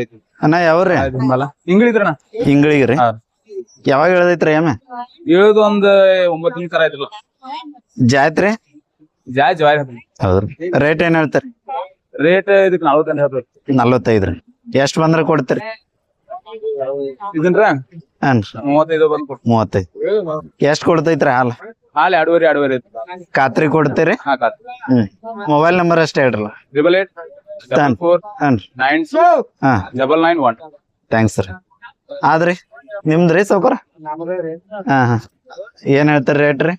ಐತಿ. ಅಣ್ಣ ಯಾವ್ರಿ? ಮಲ. ಯಾವಾಗ ಹೇಳದೈತ್ರ ಎಮ್ಮೆ ಹೇಳುದು ಒಂದ್ ಒಂಬತ್ ತಿಂಗಳ ತರ ಆಯ್ತಲ್ಲ. ಜಾತ್ರಿ? ಜಾಯ್ ಜವಾರಿ ಹೌದ್ರಿ. ರೇಟ್ ಏನ್ ಹೇಳ್ತಾರ? ರೇಟ್ ಇದಕ್ ನಲ್ವತ್ತೆಂಟು ಹೇಳ್ಬೇಕು ನಲ್ವತ್ತೈದ್ರಿ. ಎಷ್ಟ್ ಬಂದ್ರ ಕೊಡ್ತೀರಿ? ಇದನ್ರ? ಹಾನ್ ಮೂವತ್ತೈದು ಬಂದ್ ಕೊಟ್ಟು ಮೂವತ್ತೈದು. ಎಷ್ಟ್ ಕೊಡ್ತೈತ್ರಿ ಹಾಲು? ಹಾಲು ಎರಡೂವರೆ ಎರಡೂವರೆ ಖಾತ್ರಿ ಕೊಡ್ತೀರಿ? ಮೊಬೈಲ್ ನಂಬರ್ ಅಷ್ಟೇ ಹೇಳ್ರಲ್ಲ? Double eight double four nine ಹಾ double nine one thanks sir ಆದ್ರಿ ನಿಮ್ದ್ರಿ ಸೌಕರ ಹಾ ಹಾ. ಏನ್ ಹೇಳ್ತಾರ ರೇಟ್ ರೀ?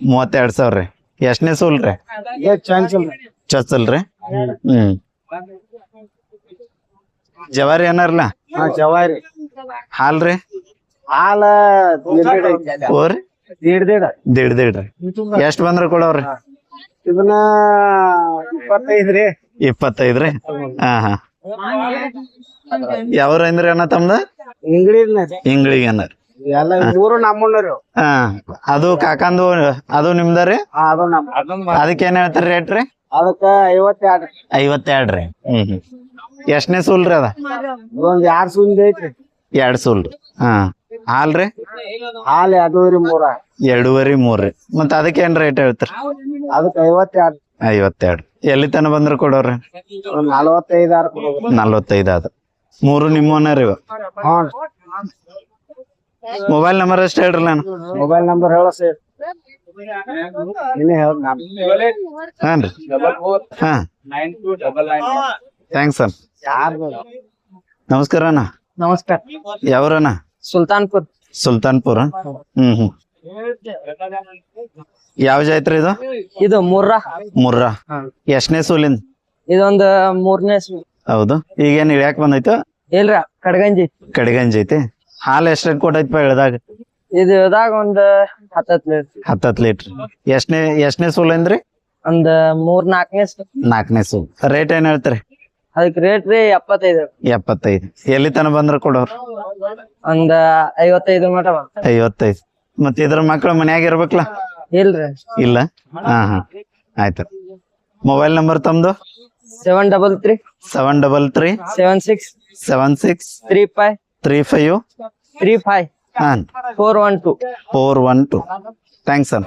ಮೂವತ್ತೆರಡು ಸಾವಿರ ರೀ. ಎಷ್ಟನೇ ಸೂಲ್ ರೀ? ಚಚ್ಚಲ್ ಚಂಚಲ್ ರೀ ಹ್ಮ್. ಜವಾರಿ ಏನಾರಲ್ಲ ಹಾ ಜವಾರಿ. ಹಾಲ್ ರೀ? ಹಾಲ ಹೋರಿ. ಓರಿ ದೀಡ್ ದೀಡ್. ದಿಡ್ ದಿಡ್. ರೀ ಎಷ್ಟ್ ಬಂದ್ರ ಕೊಡವ್ರಿ? ಇದನ್ನ ಇಪ್ಪತ್ತೈದ್ರಿ ಇಪ್ಪತ್ತೈದ್ರಿ ಹಾ ಹಾ. ಯಾವ್ರ ಅಂದ್ರಿ ಅಣ್ಣ ತಮ್ದ? ಇಂಗ್ಳಿಗ್ ಇಂಗ್ಳಿಗೆ ಅನ್ನ ಮೂರು ನಮ್ಮನ್ನ ಹಾ. ಅದು ಕಾಕಂದು ಅದು ನಿಮ್ದ ರೀ? ಹಾ, ಅದು ನಮ್ಮ ಅದಕ್ಕೆ ಏನ್ ಹೇಳ್ತಾರ ರೇಟ್ ರೀ? ಅದಕ್ಕ ಐವತ್ತೆರಡು ಐವತ್ತೆರಡ್ ರೀ. ಹ್ಮ್ ಹ್ಮ್. ಎಷ್ಟನೇ ಸೂಲ್ ರೀ ಅದ? ಒಂದ್ ಎರಡ್ ಸೂಲ್ ಐತ್ರಿ. ಎರಡ್ ಸೂಲ್. ಹಾ. ಹಾಲ್ ರೀ? ಹಾಲು ಎರಡೂವರೆ ಮೂರ. ಎರಡೂವರೆ ಮೂರ್ ರೀ ಮತ್ತ ಅದಕ್ಕೆ ಏನ್ ರೇಟ್ ಹೇಳ್ತಾರ? ಅದಕ್ಕ ಐವತ್ತೆರಡು. ಐವತ್ತೆರಡು. ಎಲ್ಲಿ ತನ ಬಂದ್ರ ಕೊಡೋರಿ ನಲವತ್ತೈದಾರು. ನಲ್ವತ್ತೈದು ಅದ ಮೂರು ನಿಮ್ಮವನ್ನ ರೀ ಮೊಬೈಲ್ ನಂಬರ್ ಅಷ್ಟೇ ಹೇಳ್ರಿ ನಾನು? ಮೊಬೈಲ್ ನಂಬರ್ ಹೇಳ ಸರ್ ಹಾ ಥ್ಯಾಂಕ್ಸ್ ಸರ್ ನಮಸ್ಕಾರ ಅಣ್ಣ. ನಮಸ್ಕಾರ. ಯಾವ್ರಣ್ಣ? ಸುಲ್ತಾನ್ಪುರ್. ಸುಲ್ತಾನ್ಪುರ? ಹ್ಮ್ ಹ್ಮ್. ಯಾವ ಜಾತ್ರೆ ಇದು? ಇದು ಮುರ್ರಾ. ಮುರ್ರಾ. ಎಷ್ಟನೇ ಸೂಲಿಂದ? ಇದೊಂದು ಮೂರನೇ ಹೌದು. ಈಗೇನ್ ಇಳ್ಯಾಕ್ ಬಂದೈತು? ಇಲ್ರ ಕಡ್ಗಂಜಿ. ಕಡ್ಗಂಜಿ ಐತಿ. ಹಾಲು ಎಷ್ಟ್ ಕೊಟ್ಟೈತಿಪ್ಪ ಇಳ್ದಾಗ? ಇದು ಇದಾಗ ಒಂದ್ ಹತ್ತತ್ ಹತ್ತತ್ತು ಲೀಟರ್. ಎಷ್ಟನೇ ಎಷ್ಟನೇ ಸೂಲ್ ಏನ್ರಿ ಒಂದ್ ಮೂರ್ ನಾಲ್ಕನೇ ನಾಲ್ಕನೇ ಸೂಲ್. ರೇಟ್ ಏನ್ ಹೇಳ್ತಾರೆ? ಅದಕ್ಕೆ ರೇಟ್ ರೀ ಎಪ್ಪತ್ತೈದು. ಎಪ್ಪತ್ತೈದು. ಎಲ್ಲಿ ತನ ಬಂದ್ರ ಕೊಡೋರು? ಒಂದ್ ಐವತ್ತೈದು ಮಟ ಐವತ್ತೈದು. ಮತ್ ಇದ್ರ ಮಕ್ಳು ಮನ್ಯಾಗ ಇರ್ಬೇಕಲ್ಲ ಇಲ್ರಿ. ಇಲ್ಲ? ಹಾ ಹಾ. ಆಯ್ತು. ಮೊಬೈಲ್ ನಂಬರ್ ತಮ್ದು? Seven double three seven double three seven six seven six three five three five three five ಹಾ four one two four one two thanks sir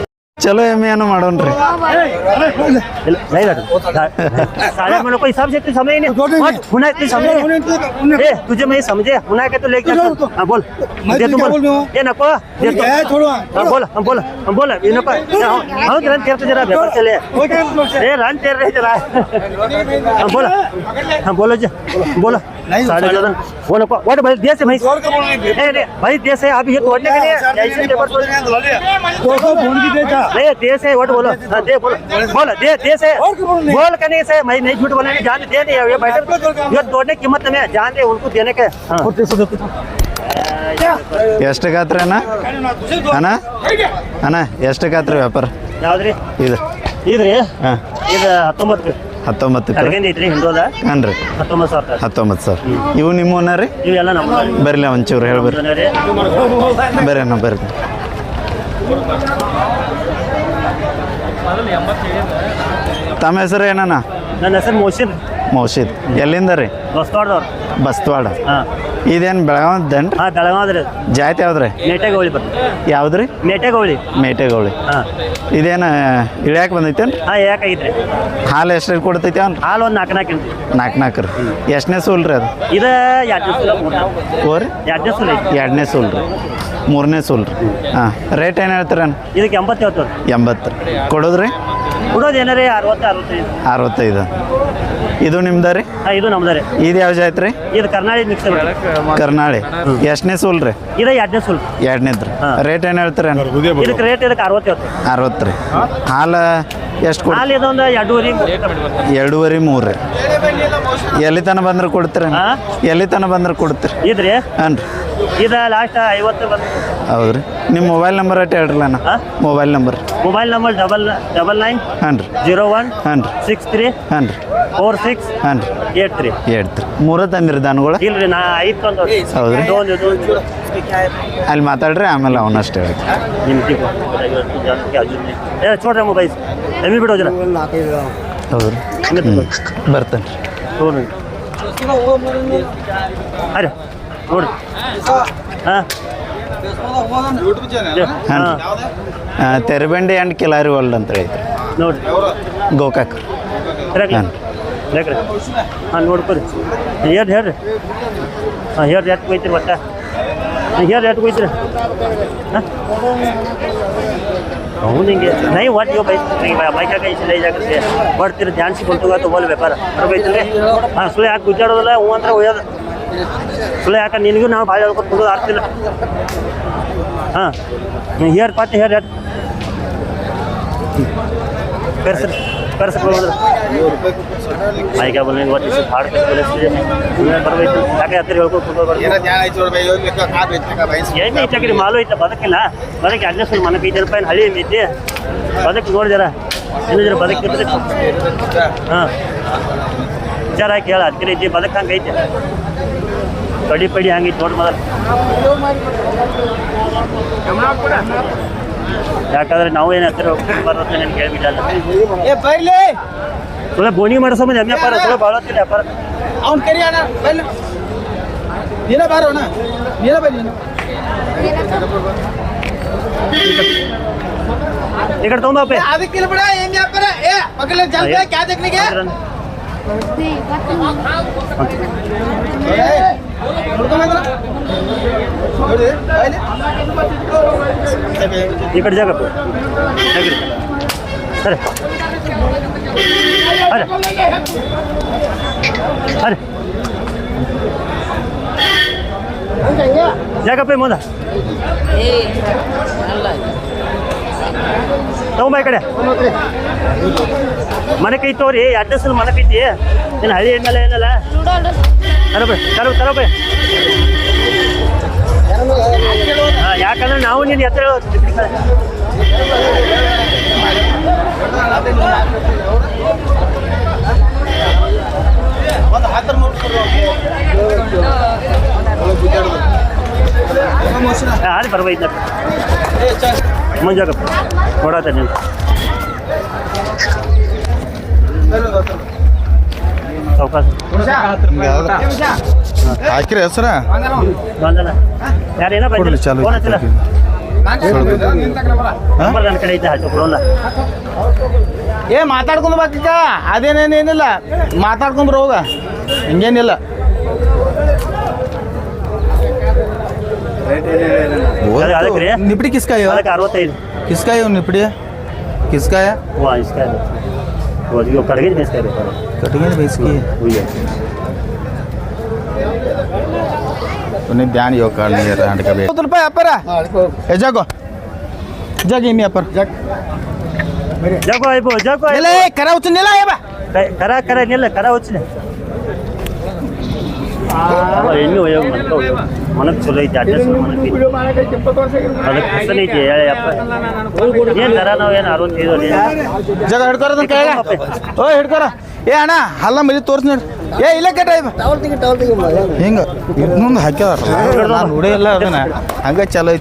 ಚಲೋ ಎಮ್ಮೆ ಏನು ಮಾಡೋಣ್ರಿ नहीं लगा सारे मेरे को हिसाब से तू समझ नहीं मत हुना तू समझे ए तुझे मैं समझे हुना के तो लेके हां बोल दे तू बोल ये नको दे तो हां बोल हम बोल हम बोल ये नको हां रन तेरे तो जरा व्यापार चले ए रन तेरे रहे जरा हां बोल हां बोलो जी बोलो साढ़े चौदह वो नको वो भाई देश है भाई नहीं नहीं भाई देश है अभी ये तोड़ने के लिए ऐसे पेपर तोड़ नहीं देश है वोट बोलो हाँ, दे बोलो बोलो दे देश है बोल के नहीं से मैं नहीं झूठ बोलने की जान दे नहीं ये बैठे ये तोड़ने की कीमत में जान दे उनको देने के हाँ। ಎಷ್ಟಕ್ಕಾತ್ರಿ ಅಣ್ಣ ಅಣ್ಣ ಅಣ್ಣ ಎಷ್ಟಕ್ಕಾತ್ರಿ ವ್ಯಾಪಾರ ಯಾವ್ದ್ರಿ ಇದು ಇದ್ರಿ ಹಾಂ ಇದು ಹತ್ತೊಂಬತ್ತು ರೀ ಹತ್ತೊಂಬತ್ತು ಕರ್ಗಂದ್ ಐತ್ರಿ ಹಿಂದೋದ ಹಾನ್ ರೀ ಹತ್ತೊಂಬತ್ತು ಸಾವಿರ ರೂಪಾಯಿ ಹತ್ತೊಂಬತ್ತು ಸರ್ ಇವು ನಿಮ್ಮವನ್ನ ರೀ ಇವೆಲ್ಲ ನಮ್ಮ ಬರ್ಲಿ ಒಂಚೂರು ಹೇಳ್ಬರ್ರಿ ರೀ ಬರ್ರಿ ಅಣ್ಣ ಬರ್ರಿ ತಮ್ಮ ಹೆಸರು ಏನಣ್ಣ? ನನ್ನ ಹೆಸರು ಮೋಶಿದ್ ಮೌಶಿದ್ ಎಲ್ಲಿಂದ ರೀ? ಬಸ್ತಾಡ್ದವ್ರು ಬಸ್ತವಾಡ ಹಾಂ. ಇದೇನು ಬೆಳಗಾವಿ ಹಾಂ ಬೆಳಗಾವ್ದ್ರಿ ಜಾತಿ ಯಾವ್ದ್ರಿ? ಮೇಟೆಗೌಳಿ ಬರ್ತದೆ ಯಾವ್ದ್ರಿ? ಮೇಟೆಗೌಳಿ. ಮೇಟೆಗೌಳಿ. ಹಾಂ. ಇದೇನು ಬಂದೈತೇನ್ ಹಾಂ ಯಾಕಾಗಿದ್ರಿ ಹಾಲು ಎಷ್ಟು ಕೊಡ್ತೈತಿ ಅವ್ನು? ಹಾಲು ಒಂದು ನಾಲ್ಕು ನಾಲ್ಕು ನಾಲ್ಕು ನಾಲ್ಕು ರೀ. ಎಷ್ಟನೇ ಸೂಲ್ ರೀ ಅದು? ಇದು ಎರಡನೇ ದಿವಸ ಮೂರು ಓರಿ ಎರಡು ದಿವಸ ಎರಡನೇ ಸೂಲ್ ರೀ ಮೂರನೇ ಸೂಲ್ ರೀ ಹಾಂ. ರೇಟ್ ಏನು ಹೇಳ್ತೀರ ಇದಕ್ಕೆ ಎಂಬತ್ತೈವತ್ತು ಎಂಬತ್ತು. ಕೊಡೋದ್ರಿ? ಕೊಡೋದು ಏನಾರೀ ಅರವತ್ತು ಅರವತ್ತೈದು. ಅರವತ್ತೈದು. ಇದು ನಿಮ್ದ ರೀ? ಹಾಂ ಇದು ನಮ್ದ ರೀ. ಇದು ಯಾವ ಜಾತ್ರಿ ಇದು ಕರ್ನಾಟಕ ಮಿಕ್ಸ್ ಕರ್ನಾಳಿ. ಎಷ್ಟನೇ ಸೂಲ್ ರೀ? ಇದು ಎರಡನೇ ಸುಲ್. ಎರಡನೇದು ರೀ. ರೇಟ್ ಏನು ಹೇಳ್ತಾರೆ? ಇದಕ್ಕೆ ರೇಟ್ ಇದಕ್ಕೆ ಅರವತ್ತೈವತ್ತು ಅರವತ್ತು ರೀ. ಹಾಲು ಎಷ್ಟು ಕೊಡ್ ಹಾಲು ಇದೊಂದು ಎರಡೂವರೆ ಎರಡೂವರೆ ಮೂರು ರೀ. ಎಲ್ಲಿ ತನಕ ಬಂದ್ರೆ ಕೊಡ್ತೀರ? ಹಾ? ಎಲ್ಲಿ ತನಕ ಬಂದ್ರೆ ಕೊಡ್ತೀರಿ? ಇದ್ರಿ? ಹಾಂ ರೀ ಇದು ಲಾಸ್ಟ್ ಐವತ್ತು ಬಂದು ಹೌದ್ರಿ. ನಿಮ್ಮ ಮೊಬೈಲ್ ನಂಬರ್ ಅಟ್ ಹೇಳ್ರಲ್ಲ ಅಣ್ಣ. ಹಾ? Mobile number mobile number double double nine ಹಾಂ ರೀ. ಜೀರೋ ಒನ್ ಹಾಂ ರೀ. ಸಿಕ್ಸ್ ತ್ರೀ ಹಾಂ ರೀ. ಫೋರ್ ಸಿಕ್ಸ್ ಹಾಂ ರೀ. ಏಟ್ ತ್ರೀ ಹೇಳ್ತೀರಿ ಮೂರ ತಂದಿರಿ ದನಗಳು? ಇಲ್ರಿ ನಾ ಐದು ತಂದು ಹೌದ್ರಿ? ಅಲ್ಲಿ ಮಾತಾಡ್ರಿ ಆಮೇಲೆ ಅವನಷ್ಟು ಹೇಳ್ತೀನಿ. ಏ ಚೋಡ್ರಿ ಮೊಬೈಲ್ ಎಮ್ಮಿ ಬಿಡೋ ಜನ. ಹೌದ್ರಿ. ಹ್ಞೂ ಬರ್ತೇನೆ ರೀ. ಅರೆ ನೋಡ್ರಿ. ಹಾಂ? ಹಾಂ ತೆರಬಂಡಿ ಆ್ಯಂಡ್ ಕಿಲಾರಿ ವರ್ಲ್ಡ್ ಅಂತ ಐತ್ರಿ ನೋಡ್ರಿ. ಗೋಕಾಕ್. ಹಾಂ. ಹಾಂ ನೋಡ್ಕೊರಿ. ಹೇಳ್ರಿ ಹೇಳ್ರಿ? ಹಾಂ ಹೇಳ್ರಿ ಎಷ್ಟು ಹೋಯ್ತಿರಿ ಒಟ್ಟ ಹೇಳ್ರಿ ಎಷ್ಟು ಹೋಯ್ತಿರಿ? ಹಾಂ? ಹೌದು ಹಿಂಗೆ. ನೈ ಒಟ್ಟು ನೀವು ಬೈಕ್ ಬೈಕಾಗ ಇಷ್ಟು ಲೈ ಜಾಗತ್ತೆ ಬರ್ತೀರಿ ಸಿಕ್ಕೊಂತು ಅದು ಹೋಲ್ ವ್ಯಾಪಾರ. ಬೈತಿರಿ ಹಾಂ ಸುಳ್ಳು ಯಾಕೆ ಗುಜಾಡೋದಿಲ್ಲ ಹ್ಞೂ ಅಂದ್ರೆ ಒಯ್ಯೋದು. ಸುಳ್ಳು ಯಾಕೆ ನಿನಗೂ ನಾವು ಭಾಳ ಹೇಳ್ಕೊತ ಹೋಗೋದು ಆಗ್ತಿಲ್ಲ ಹಾಂ ನೀವು ಹೇರ್ ಪಾಟಿ ಹೇರ್ ಹೇರ್ ಕರ್ಸ್ರಿ ಕರ್ಸ್ರಿ ಹೋದ್ರೆ ಮೈಕ ಬಂದ ಒಟ್ಟು ಹಾಡು ಕಲಿಸ್ತೀರಿ ಬರ್ಬೇಕು ಯಾಕೆ ಹತ್ತಿರ ಹೇಳ್ಕೊಂಡು ಕುತ್ಕೊಂಡು ಏನು ಐತಾಕ್ರಿ ಮಾಲು ಐತ ಬದಕಿಲ್ಲ ಬದಕ್ಕೆ ಅಡ್ಜಸ್ಟ್ ಮನಕ್ಕೆ ಐದು ರೂಪಾಯಿ ಹಳಿ ಐತಿ ಬದಕ್ಕೆ ನೋಡಿದಾರ ಏನು ಜರ ಬದಕಿದ್ರೆ ಹಾಂ ವಿಚಾರ ಹಾಕಿ ಹೇಳ ಅದಕ್ಕೆ ಐತಿ ಬದಕ್ ಹಂಗೆ ಐತೆ ಕಡಿ ಪಡಿ ಹಂಗೈತಿ ನೋಡಿ ಮೊದಲು ಯಾಕಂದ್ರೆ ನಾವು ಏನು ಹತ್ತಿರ ಹೋಗ್ಕೊಂಡು ಬರುತ್ತೆ ನನಗೆ ಕೇಳ್ಬಿಟ್ಟಲ್ಲ ಸುಳ್ಳ ಬೋಣಿ ಮಾಡಿಸೋ ಮಂದಿ ಎಮ್ಮೆ ವ್ಯಾಪಾರ ಸುಳ್ಳ ಭಾಳ ಹೊತ್ತಿಲ್ಲ ವ್ಯಾಪಾರ ಅವ್ನ್ ಕರಿ ಅಣ್ಣ ಬಲ್ಲ ನೀನ ಬಾರೋ ಅಣ್ಣ ನೀನ ಬನ್ನಿ ನೀನು ಈ ಕಡೆ ತೊಗೊಂಬಪ್ಪ ಅದಕ್ಕಿಲ್ಲ ಬಿಡ ಏನ್ ವ್ಯಾಪಾರ ಏ ಮಕ್ಕಳ ಜಲ್ದಿ ಕ್ಯಾ ದೇಖ್ನಿಗೆ ನೋಡಿ ಬಾಯ್ಲಿ. ಈ ಕಡೆ ಜಾಗಪ್ಪ ಜಾಗ್ರಿ ಸರಿ ಅರೆ ಅರೆ ಜಾಗಪ್ಪ ಮುಂದ ತಗೊಂಬ ಈ ಕಡೆ ಮನೆ ಕೈ ತೋರಿ ಅಡ್ರೆಸ್ ಮನೆ ಕೈತಿ ಏನು ಹಳ್ಳಿ ಎಣ್ಣೆಲ್ಲ ಏನಲ್ಲ? ತರಬ ತರಬ. ತರಬೇ ಯಾಕಂದ್ರೆ ನಾವು ನೀನು ಎತ್ತರ ಹಾಂ ಬರ್ಬೈತ ಮುಂಜಾಗಪ್ಪ ನೋಡತ್ತ ನೀನು. ಹಾಕಿರಿ ಹೆಸರ. ಏ ಮಾತಾಡ್ಕೊಂಡು ಬಾಕಿಕ ಅದೇನೇನೇನಿಲ್ಲ ಮಾತಾಡ್ಕೊಂಡು ಹೋಗ ಹಿಂಗೇನಿಲ್ಲ. ನಿಪಡಿ ಕಿಸ್ಕಾಯ? ಅರವತ್ತೈದು. ಕಿಸ್ಕಾಯ ನಿಪಡಿ? ಕಿಸ್ಕಾಯ? ವಾ ಇಸ್ಕಾಯ वो जो कट गई बेच के बेटा कट गई बेच के हुई है उन्हें ध्यान योग कर नहीं रहा हंड का बेटा तो रुपए अपर है। जगो। जग इमी अपर। जग। जगो आई बो जगो आई ले करा उठ नेला ये बा। करा करा नेला करा उठ ने आ इन्हीं होया मन तो ಮನಕ್ ಚಲೋ ಐತಿ ಅದಕ್ಕೆ ಐತಿ ಏನು ನಾವು ಅರವತ್ತೈದು ಜಗ ಅದನ್ನ ಓ ಏ ಅಣ್ಣ ಹಲ್ಲ ಮದಿ ತೋರ್ಸ್ ನೋಡಿ. ಏ ಇಲ್ಲ ಕೆಟ್ಟ ಹಿಂಗ ಇನ್ನೊಂದು ಹಾಕ್ಯದಾರ ನಾನು ಇಲ್ಲ ಅದನ್ನ. ಹಂಗ ಚಲೋ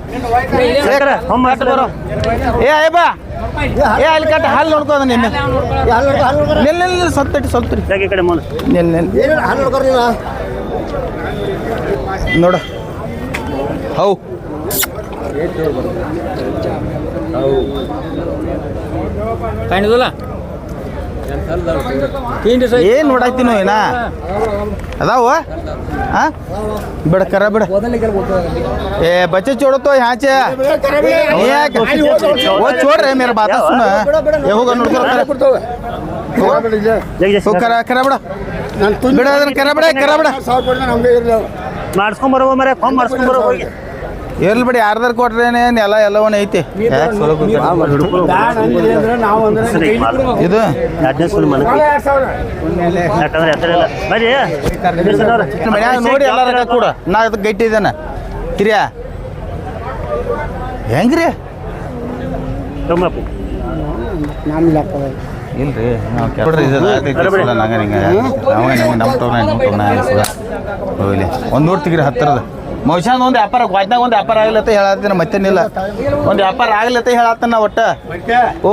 ಏ ಅಯ್ಯ ಏ ಅಲ್ಲಿ ಕಟ್ಟ ಹಾಲು ನೋಡ್ಕೋ ಅದ ನಿನ್ನೆ. ನಿಲ್ಲ ಸತ್ತರಿ ನೋಡ. हौ ಕಾಣಿದಲ್ಲ ಏನು ನೋಡಾಕ್ತೀನಿ ಏನ ಅದಾವ ಹಾ ಬಿಡ ಕರ ಬಿಡ ಏ ಬಚ್ಚೆ ಚೋಡತೋ ಹ್ಯಾಚೆ ಓ ಚೋಡ್ರೆ ಮೇರ ಬಾತ ಸುನ ಏ ಹೋಗ ನೋಡ್ಕೋ ಕರ ಕರ ಬಿಡ ಬಿಡ ಅದನ್ನ ಕರ ಬಿಡ ಕರ ಬಿಡ ಮಾಡಿಸ್ಕೊಂಬರೋ ಮರ ಫಾರ್ಮ್ ಮಾಡಿಸ್ಕೊಂಬರೋ ಹೋಗಿ ಇರ್ಲಿ ಬಿಡಿ ಯಾರ್ದಾರು ಕೊಟ್ರೇನೆ ಎಲ್ಲ ಎಲ್ಲವನ್ನ ಐತಿ? ಇದು? ನೋಡಿ ಎಲ್ಲ ಕೂಡ. ನಾ ಅದಕ್ಕೆ ಗಟ್ಟಿ ಇದ್ದೇನೆ ಕಿರಿಯ. ಹೆಂಗ್ರಿ. ಇಲ್ರಿ ನಾವು ಕೊಡ್ರಿ ನಂಗೆ ನಮ್ಮ ತೋಣ ನಿಮ್ಮ ತೋಣ ಸುಳ್ಳ? ಹೋಗ್ಲಿ. ಒಂದು ನೂರು ತೆಗಿರಿ ಹತ್ತಿರದ. ಮೌಶಾನ್ ಒಂದು ವ್ಯಾಪಾರ ವಾಜ್ನಾಗ ಒಂದು ವ್ಯಾಪಾರ ಆಗ್ಲತ್ತ ಹೇಳತ್ತೀನಿ ಮತ್ತೇನಿಲ್ಲ. ಒಂದು ವ್ಯಾಪಾರ ಆಗ್ಲತ್ತ ಹೇಳತ್ತನ ಒಟ್ಟ. ಓ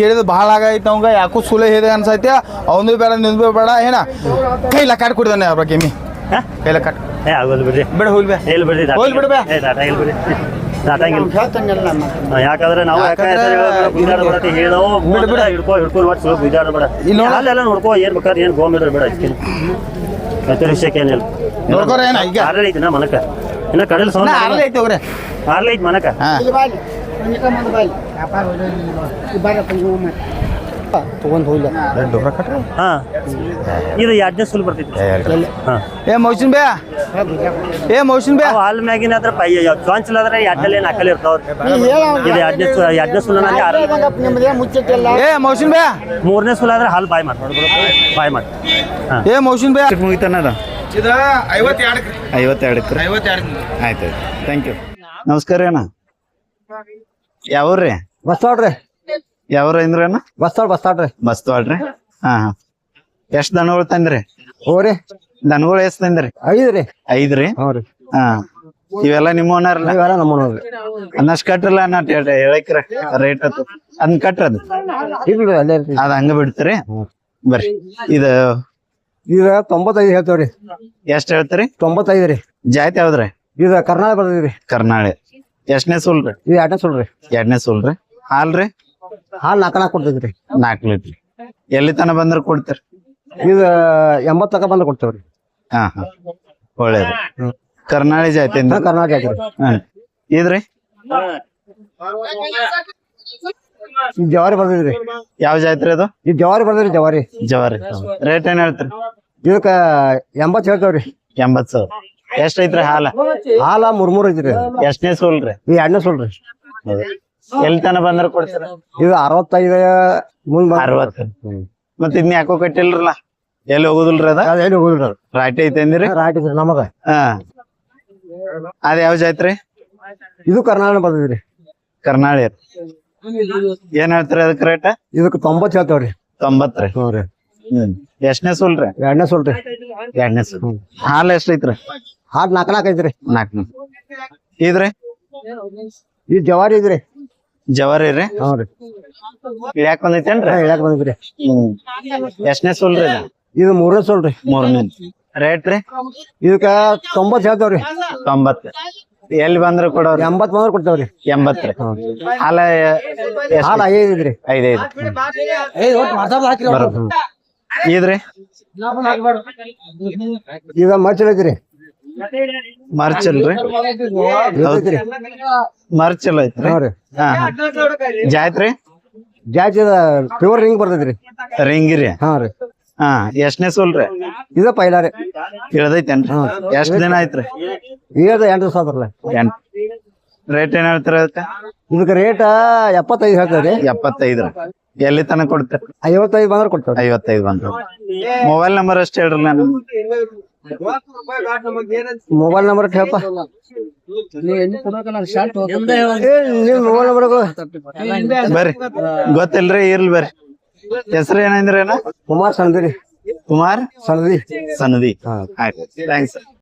ಕೇಳಿದ ಭಾಳ ಆಗೈತೆ ಅವಂಗ ಯಾಕೋ ಸುಲೆ ಹೇಳಿದೆ ಅನ್ಸೈತೆ ಅವನು ಬೇಡ ನಿಂದು ಬೇಡ ಏನ? ಕೈಲ ಕಾಟ್ ಕೊಡ್ತಾನೆ ಅವ್ರ ಕೆಮ್ಮಿ ಕೈಲ ಕಾಟ್. ಏ ಬಿಡ್ರಿ. ಬಿಡ ಹೋಲ್ ಬೇ. ಹೇಳಿ ಬಿಡ್ರಿ ಹೋಲ್ ಬಿಡು ಬೇ. ಯಾಕಂದ್ರೆ ನಾವು ಬೇಡ ಹೇಳೋ ಬಿಡು, ಬಿಡು. ಹಿಡ್ಕೊ ಹಿಡ್ಕೊಂಡು ಮಾಡಿ ಸುಳ್ಳು ಗುದ್ದಾಡ ಬೇಡ. ಇಲ್ಲಿ ನೋಡು. ಅಲ್ಲೆಲ್ಲ ನೋಡ್ಕೋ ಏನ್ ಬೇಕಾದ್ರೆ ಏನ್ ಗೋಮಿಡ್ರಿ ಬೇಡ ಅಷ್ಟೇ. ಮತ್ತೆ ವಿಷಯಕ್ಕೆ ಏನಿಲ್ಲ. ನೋಡ್ಕೊರ ಏನ? ಈಗ? ಆರ್ಲೆ ಐತಿ ನಾ ಮನಕ. ಇನ್ನ ಕಡಲ್ ಸೌಂಡ್ ಅರ್ಲಿ ಐತಿ ಹೋಗ್ರೆ. ಮನಕ. ಹಾ. ತಗೊಂಡ್ ಹೋಗ್ಲ ಹಾ ಇದು ಎರಡನೇ ಸುಲ್ ಬರ್ತೈತಿ ಹಾ ಏ ಮೌಸಿನ್ ಬೇ ಏ ಮೌಸಿನ್ ಬೇ ಹಾಲ್ ಮ್ಯಾಗಿನ ಹತ್ರ ಪೈ ಚಾನ್ಸ್ ಆದ್ರೆ ಎರಡಲ್ಲಿ ಏನು ಹಾಕಲಿ ಇರ್ತಾವ ಇದು ಎರಡನೇ ಸು ಎರಡನೇ ಸುಲನಲ್ಲಿ ಆರ್ ಏ ಮೌಸಿನ್ ಬೇ ಮೂರನೇ ಸುಲ ಆದ್ರೆ ಹಾಲು ಬಾಯ್ ಮಾಡಿ ಬಾಯ್ ಮಾಡಿ ಹಾ ಏ ಮೌಸಿನ್ ಬೇ ಮುಗಿತಾನದ ಇದ ಐವತ್ತೆರಡು ಐವತ್ತೆರಡಕ್ಕೆ ಐವತ್ತೆರಡು ಆಯ್ತು ಆಯ್ತು. ಥ್ಯಾಂಕ್ ಯು ನಮಸ್ಕಾರ ಅಣ್ಣ. ಯಾವ್ರಿ ಬಸ್ತಾಡ್ರಿ ಯಾವ್ರ ಇಂದ್ರಣ್ಣ? ಬಸ್ತಾಳ್ ಬಸ್ತಾಡ್ರಿ ಬಸ್ ತೊಳ್ರಿ ಹಾ ಹಾ. ಎಷ್ಟ್ ದನಗಳು ತಂದ್ರಿ? ಹೋರಿ ದನಗಳು ಎಷ್ಟ್ ತಂದ್ರಿ? ಐದ್ರಿ ಐದ್ರಿ ಹ್ಞೂ ಹಾ. ಇವೆಲ್ಲ ನಿಮ್ಮ ಓನರ್ಲ ನಮ್ಮ ನೋಡ್ರಿ ಅನ್ನಷ್ಟು ಕಟ್ರಲ್ಲ ನಾ ಹೇಳಕ್ರ ರೇಟ್ ಅದು. ಅದನ್ನ ಕಟ್ರದು ಇಲ್ರಿ ಅಲ್ಲೇ ಇರ್ತೀವಿ. ಅದ ಹಂಗ ಬಿಡ್ತೀರಿ? ಬರ್ರಿ. ಇದು ಈಗ ತೊಂಬತ್ತೈದು ಹೇಳ್ತೇವ್ರಿ. ಎಷ್ಟ್ ಹೇಳ್ತೀರಿ? ತೊಂಬತ್ತೈದು ರೀ. ಜಾತಿ ಯಾವ್ದ್ರಿ? ಈಗ ಕರ್ನಾಟಕ ಬರ್ತೀವಿ ಕರ್ನಾಳಿ. ಎಷ್ಟನೇ ಸುಲ್ರಿ ರೀ? ಎರಡನೇ ಸುಳ್ರಿ ಎರಡನೇ ಹಾಲ್ ರೀ? ಹಾಲು ನಾಲ್ಕು ನಾಲ್ಕು ಕೊಡ್ತೈತ್ರಿ. ನಾಲ್ಕು ಲೀಟ್ರಿ. ಎಲ್ಲಿ ತನ ಬಂದ್ರೆ ಕೊಡ್ತೀರಿ? ಇದು ಎಂಬತ್ತು ತಕ ಬಂದು ಕೊಡ್ತೇವ್ರಿ. ಹಾ ಹಾ. ಒಳ್ಳೇದು. ಕರ್ನಾಳಿ ಜಾತಿ ಕರ್ನಾಟಕ ಐತ್ರಿ ಹಾ. ಇದ್ರಿ? ಜವಾರಿ ಬರ್ತೈತ್ರಿ ಯಾವ ಜಾತ್ರೆ ಅದು? ಇದು ಜವಾರಿ ಬರ್ತೈತ್ರಿ ಜವಾರಿ. ಜವಾರಿ. ರೇಟ್ ಏನ್ ಹೇಳ್ತೀರಿ? ಇದಕ್ಕ ಎಂಬತ್ತು ಹೇಳ್ತೇವ್ರಿ. ಎಂಬತ್ ಸಾವಿರ. ಎಷ್ಟ್ ಐತ್ರಿ ಹಾಲ? ಹಾಲ ಮೂರ್ ಮೂರ್ ಐತ್ರಿ. ಎಷ್ಟನೇ ಸೋಲ್ರಿ ಈ ಎರಡನೇ ಸೋಲ್ರಿ ಎಲ್ಲಿ ತನ ಬಂದ್ರ ಕೊಡ್ತೀರ? ಇದು ಅರವತ್ತೈದ ಮುಂದ್ ಅರವತ್ತು. ಮತ್ ಇದ್ನ ಯಾಕೋ ಕಟ್ಟಿಲ್ರಲ್ಲ? ಎಲ್ಲಿ ಹೋಗುದಿಲ್ರಿ ಅದ? ಎಲ್ಲಿ. ರಾಟಿ ಐತೆ ಅಂದಿರಿ? ರಾಟಿ ನಮಗ. ಹಾ. ಅದ ಯಾವ ಜಾತ್ರಿ? ಇದು ಕರ್ನಾಟಕ ಬಂದಿದ್ರಿ. ಕರ್ನಾಳ ಏನ್ ಹೇಳ್ತೀರಿ ಅದಕ್ಕೆ ರೇಟ್ ಇದಕ್ಕೆ ತೊಂಬತ್ ಹೇಳ್ತಾವ್ರಿ. ತೊಂಬತ್ರಿ ಹ್ಞೂ ರೀ. ಹ್ಮ್. ಎಷ್ಟನೇ ಸೋಲ್ರಿ ಎರಡನೇ ಸೋಲ್ರಿ ಎರಡನೇ ಸೋಲ್ ಹಾಲು ಎಷ್ಟ್ ನಾಕ್ ನಾಲ್ಕು ನಾಲ್ಕು ಐತ್ರಿ. ನಾಲ್ಕು ಇದ್ರಿ? ಈ ಜವಾರಿ ಇದ್ರಿ? ಜವಾರಿ ರೀ? ಹ್ಞೂ ರೀ ಇಳ್ಯಾಕ್ ಬಂದೈತೇನ್ರಿ? ಹೇಳಕ್ ಬಂದ್ರಿ ಹ್ಮ್. ಎಷ್ಟನೇ ಸೋಲ್ರಿ ಇದು? ಮೂರನೇ ಸೋಲ್ರಿ ಮೂರನೇ. ರೇಟ್ ರೀ? ಇದಕ್ಕ ತೊಂಬತ್ ಹೇಳ್ತಾವ್ರಿ. ತೊಂಬತ್ತು. ಎಲ್ಲಿ ಬಂದ್ರೆ ಕೊಡೋರಿ? ಎಂಬತ್ತು ಬಂದ್ರೆ ಕೊಡ್ತಾವ್ರಿ. ಎಂಬತ್ತು ರೀ. ಹಾಲ ಹಾಲು ಐದು ಐತ್ರಿ. ಐದೈದು. ಬರೋದು. ಇದ್ರಿ? ಇದ ಮಚ್ಚಿ ಐತ್ರಿ ಮಾರ್ಚ್ ಅಲ್ರಿ? ಐತ್ರಿ ಮಾರ್ಚ್ ಅಲ್ಲ ಐತ್ರಿ ಜಾತ್ರಿ ರೀ ಹಾ. ಹಾ. ಜಾಯ್ತ್ರಿ ಜಾಸ್ತಿ ಪ್ಯೂರ್ ರಿಂಗ್ ಬರ್ತೈತ್ರಿ? ರೀ. ಹಾ ರೀ. ಹಾ ಎಷ್ಟನೇ ಸೋಲ್ರಿ ಇದ ಪೈಲ ರೀ. ಇಳ್ದೈತೇನ್ರಿ? ಎಷ್ಟ್ ದಿನ ಆಯ್ತ್ರಿ? ಏಳ್ದ ಎಂಟು ಸಾವಿರ ಎಂಟ್ ರೇಟ್ ಏನ್ ಹೇಳ್ತಾರೆ ಅದಕ್ಕ? ಇದಕ್ಕೆ ರೇಟ್ ಎಪ್ಪತ್ತೈದು ಹೇಳ್ತಾರೆ ಎಪ್ಪತ್ತೈದ್ರ ಎಲ್ಲಿ ತನಕ ಕೊಡ್ತಾರೆ? ಐವತ್ತೈದು ಬಂದ್ರೆ ಕೊಡ್ತಾರೆ ಐವತ್ತೈದು ಬಂದ್ರೆ. ಮೊಬೈಲ್ ನಂಬರ್ ಅಷ್ಟೇ ಹೇಳ್ರಿ ನಾನು. ಮೊಬೈಲ್ ನಂಬರ್ ಕೇಳಪ್ಪ ನಿಮ್ ಮೊಬೈಲ್ ನಂಬರ್ ಬರ್ರಿ. ಗೊತ್ತಿಲ್ರಿ ಇರ್ಲಿ ಬರ್ರಿ. ಹೆಸರು ಏನಂದ್ರೆ ಏನ ಕುಮಾರ್ ಸನ್ನದಿ ಕುಮಾರ್? ಸಣ್ಣದಿ ಸನ್ನದಿ ಆಯ್ತು ಥ್ಯಾಂಕ್ಸ್